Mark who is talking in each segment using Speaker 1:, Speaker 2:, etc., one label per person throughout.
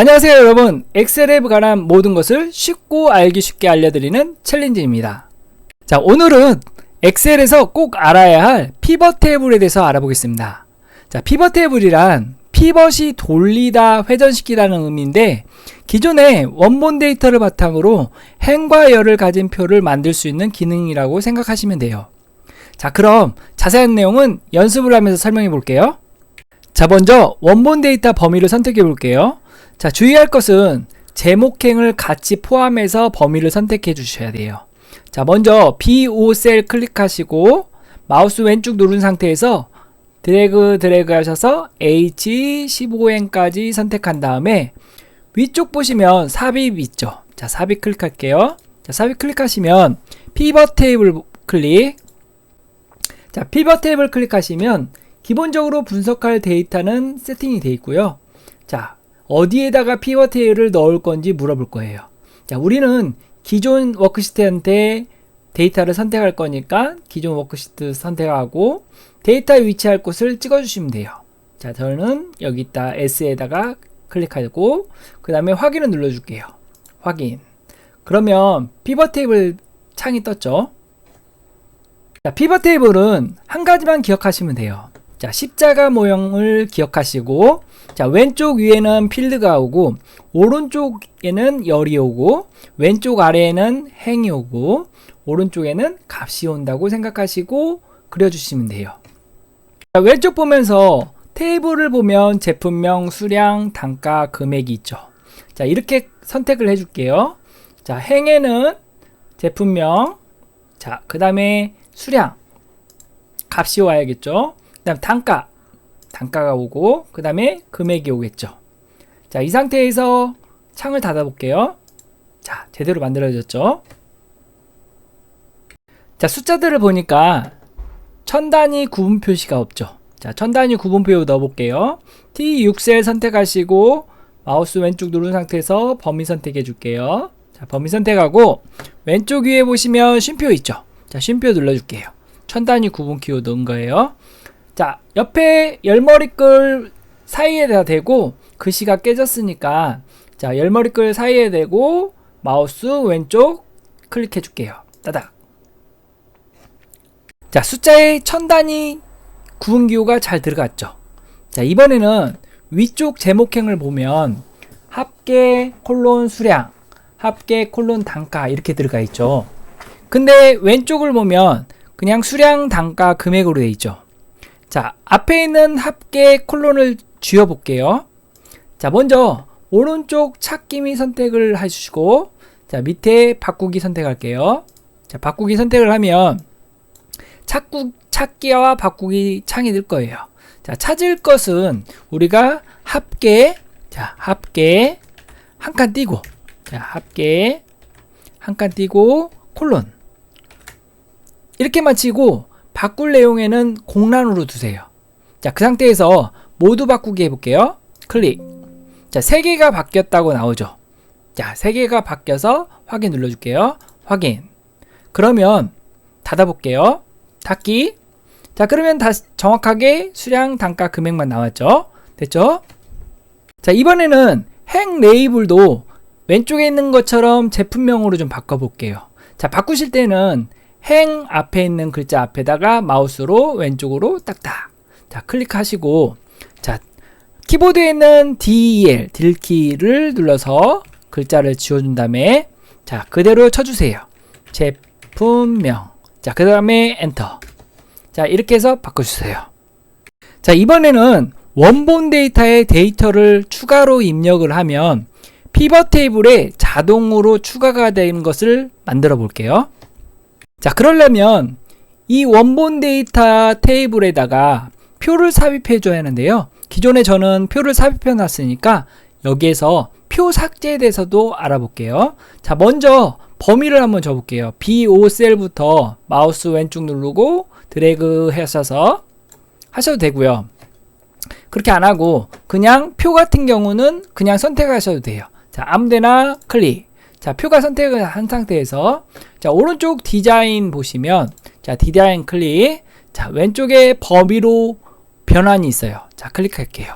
Speaker 1: 안녕하세요 여러분. 엑셀에 관한 모든 것을 쉽고 알기 쉽게 알려드리는 챌린지입니다. 자 오늘은 엑셀에서 꼭 알아야 할 피벗 테이블에 대해서 알아보겠습니다. 자 피벗 테이블이란 피벗이 돌리다 회전시키다는 의미인데 기존의 원본 데이터를 바탕으로 행과 열을 가진 표를 만들 수 있는 기능이라고 생각하시면 돼요. 자 그럼 자세한 내용은 연습을 하면서 설명해 볼게요. 자 먼저 원본 데이터 범위를 선택해 볼게요 자, 주의할 것은 제목행을 같이 포함해서 범위를 선택해 주셔야 돼요. 자, 먼저 B5 셀 클릭하시고 마우스 왼쪽 누른 상태에서 드래그 드래그 하셔서 H15N까지 선택한 다음에 위쪽 보시면 삽입 있죠. 자, 삽입 클릭할게요. 자, 삽입 클릭하시면 피벗 테이블 클릭. 자, 피벗 테이블 클릭하시면 기본적으로 분석할 데이터는 세팅이 되어 있고요. 자, 어디에다가 피벗 테이블을 넣을 건지 물어볼 거예요. 자, 우리는 기존 워크시트한테 데이터를 선택할 거니까 기존 워크시트 선택하고 데이터에 위치할 곳을 찍어주시면 돼요. 자, 저는 여기 있다 S에다가 클릭하고 그 다음에 확인을 눌러줄게요. 확인. 그러면 피벗 테이블 창이 떴죠. 자, 피벗 테이블은 한 가지만 기억하시면 돼요. 자, 십자가 모형을 기억하시고 자, 왼쪽 위에는 필드가 오고 오른쪽에는 열이 오고 왼쪽 아래에는 행이 오고 오른쪽에는 값이 온다고 생각하시고 그려주시면 돼요. 자, 왼쪽 보면서 테이블을 보면 제품명, 수량, 단가, 금액이 있죠. 자, 이렇게 선택을 해줄게요. 자, 행에는 제품명, 자, 그 다음에 수량, 값이 와야겠죠. 그 다음 단가, 단가가 오고 그 다음에 금액이 오겠죠. 자, 이 상태에서 창을 닫아 볼게요. 자, 제대로 만들어졌죠. 자, 숫자들을 보니까 천 단위 구분 표시가 없죠. 자, 천 단위 구분표 넣어 볼게요. T6셀 선택하시고 마우스 왼쪽 누른 상태에서 범위 선택해 줄게요. 자, 범위 선택하고 왼쪽 위에 보시면 쉼표 있죠. 자, 쉼표 눌러 줄게요. 천 단위 구분 키워 넣은 거예요. 자, 옆에 열머리끌 사이에다 대고 글씨가 깨졌으니까 자, 열머리끌 사이에 대고 마우스 왼쪽 클릭해 줄게요. 따닥. 자, 숫자의 천 단위 구분 기호가 잘 들어갔죠. 자, 이번에는 위쪽 제목행을 보면 합계 콜론 수량, 합계 콜론 단가 이렇게 들어가 있죠. 근데 왼쪽을 보면 그냥 수량, 단가, 금액으로 돼 있죠. 자, 앞에 있는 합계 콜론을 쥐어 볼게요. 자, 먼저 오른쪽 찾기 및 선택을 해주시고 자, 밑에 바꾸기 선택할게요. 자, 바꾸기 선택을 하면 찾구, 찾기와 바꾸기 창이 될 거예요. 자, 찾을 것은 우리가 합계, 자, 합계 한 칸 띄고, 자, 합계 한 칸 띄고 콜론 이렇게만 치고 바꿀 내용에는 공란으로 두세요. 자, 그 상태에서 모두 바꾸기 해볼게요. 클릭. 자, 세 개가 바뀌었다고 나오죠. 자, 세 개가 바뀌어서 확인 눌러줄게요. 확인. 그러면 닫아볼게요. 닫기. 자, 그러면 다시 정확하게 수량, 단가, 금액만 나왔죠. 됐죠? 자, 이번에는 행 레이블도 왼쪽에 있는 것처럼 제품명으로 좀 바꿔볼게요. 자, 바꾸실 때는 행 앞에 있는 글자 앞에다가 마우스로 왼쪽으로 딱딱. 자 클릭하시고. 자 키보드에 있는 DEL 딜키를 눌러서 글자를 지워준 다음에 자 그대로 쳐주세요. 제품명. 자 그 다음에 엔터. 자 이렇게 해서 바꿔주세요. 자 이번에는 원본 데이터에 데이터를 추가로 입력을 하면 피벗 테이블에 자동으로 추가가 되는 것을 만들어 볼게요 자, 그러려면 이 원본 데이터 테이블에다가 표를 삽입해 줘야 하는데요. 기존에 저는 표를 삽입해 놨으니까 여기에서 표 삭제에 대해서도 알아볼게요. 자, 먼저 범위를 한번 줘볼게요. B5 셀부터 마우스 왼쪽 누르고 드래그 하셔서 하셔도 되고요. 그렇게 안 하고 그냥 표 같은 경우는 그냥 선택하셔도 돼요. 자, 아무데나 클릭. 자, 표가 선택을 한 상태에서 자, 오른쪽 디자인 보시면 자, 디자인 클릭. 자, 왼쪽에 범위로 변환이 있어요. 자, 클릭할게요.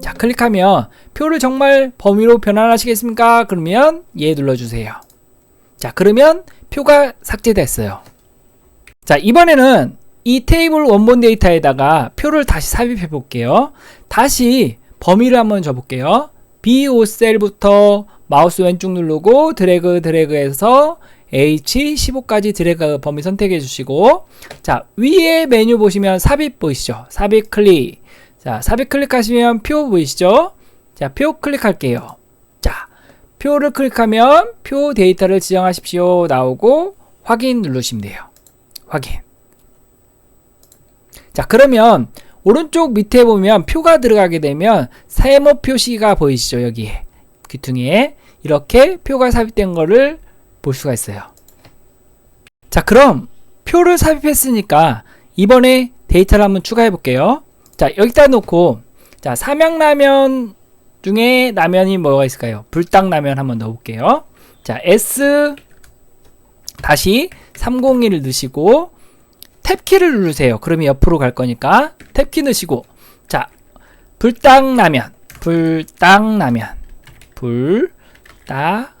Speaker 1: 자, 클릭하면 표를 정말 범위로 변환하시겠습니까? 그러면 예 눌러 주세요. 자, 그러면 표가 삭제됐어요. 자, 이번에는 이 테이블 원본 데이터에다가 표를 다시 삽입해 볼게요. 다시 범위를 한번 줘 볼게요. B5 셀부터 마우스 왼쪽 누르고 드래그 드래그해서 H15까지 드래그 범위 선택해 주시고 자 위에 메뉴 보시면 삽입 보이시죠? 삽입 클릭 자 삽입 클릭하시면 표 보이시죠? 자 표 클릭할게요. 자 표를 클릭하면 표 데이터를 지정하십시오 나오고 확인 누르시면 돼요. 확인 자 그러면 오른쪽 밑에 보면 표가 들어가게 되면 세모 표시가 보이시죠 여기에 귀퉁이에 이렇게 표가 삽입된 거를 볼 수가 있어요. 자 그럼 표를 삽입했으니까 이번에 데이터를 한번 추가해 볼게요. 자 여기다 놓고 자 삼양라면 중에 라면이 뭐가 있을까요? 불닭라면 한번 넣어 볼게요. 자 S 다시 301을 넣으시고 탭키를 누르세요. 그러면 옆으로 갈 거니까 탭키 넣으시고 자 불닭라면 불닭라면 불닭라면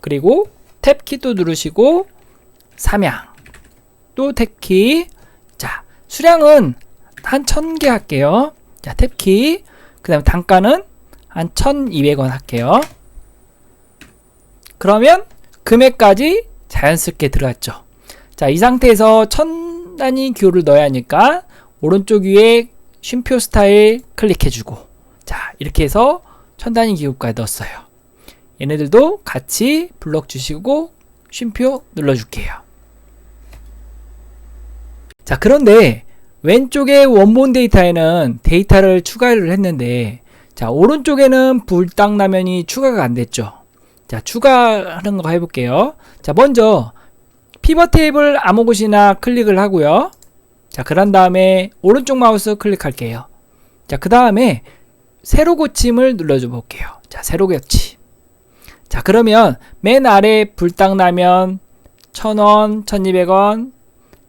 Speaker 1: 그리고 탭키 또 누르시고 삼양 또 탭키 자 수량은 한 1000개 할게요. 자 탭키 그 다음에 단가는 한 1200원 할게요. 그러면 금액까지 자연스럽게 들어갔죠. 자, 이 상태에서 천 단위 기호를 넣어야 하니까 오른쪽 위에 쉼표 스타일 클릭해주고 자, 이렇게 해서 천 단위 기호까지 넣었어요. 얘네들도 같이 블럭 주시고 쉼표 눌러줄게요. 자, 그런데 왼쪽에 원본 데이터에는 데이터를 추가를 했는데 자, 오른쪽에는 불닭라면이 추가가 안 됐죠. 자, 추가하는 거 해볼게요. 자, 먼저 피벗 테이블 아무 곳이나 클릭을 하고요. 자, 그런 다음에 오른쪽 마우스 클릭할게요. 자, 그 다음에 세로 고침을 눌러줘 볼게요. 자, 세로 고침. 자, 그러면 맨 아래 불닭라면 1000원, 1200원,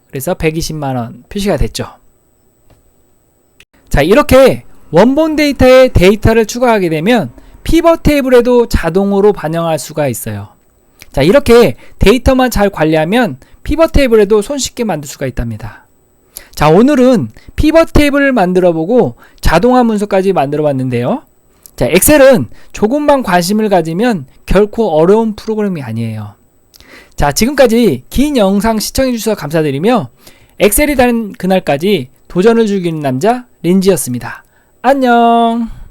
Speaker 1: 그래서 120만원 표시가 됐죠. 자, 이렇게 원본 데이터에 데이터를 추가하게 되면 피벗 테이블에도 자동으로 반영할 수가 있어요. 자, 이렇게 데이터만 잘 관리하면 피벗 테이블에도 손쉽게 만들 수가 있답니다. 자, 오늘은 피벗 테이블을 만들어 보고 자동화 문서까지 만들어 봤는데요. 자, 엑셀은 조금만 관심을 가지면 결코 어려운 프로그램이 아니에요. 자, 지금까지 긴 영상 시청해 주셔서 감사드리며 엑셀이 다는 그날까지 도전을 즐기는 남자 린지였습니다. 안녕!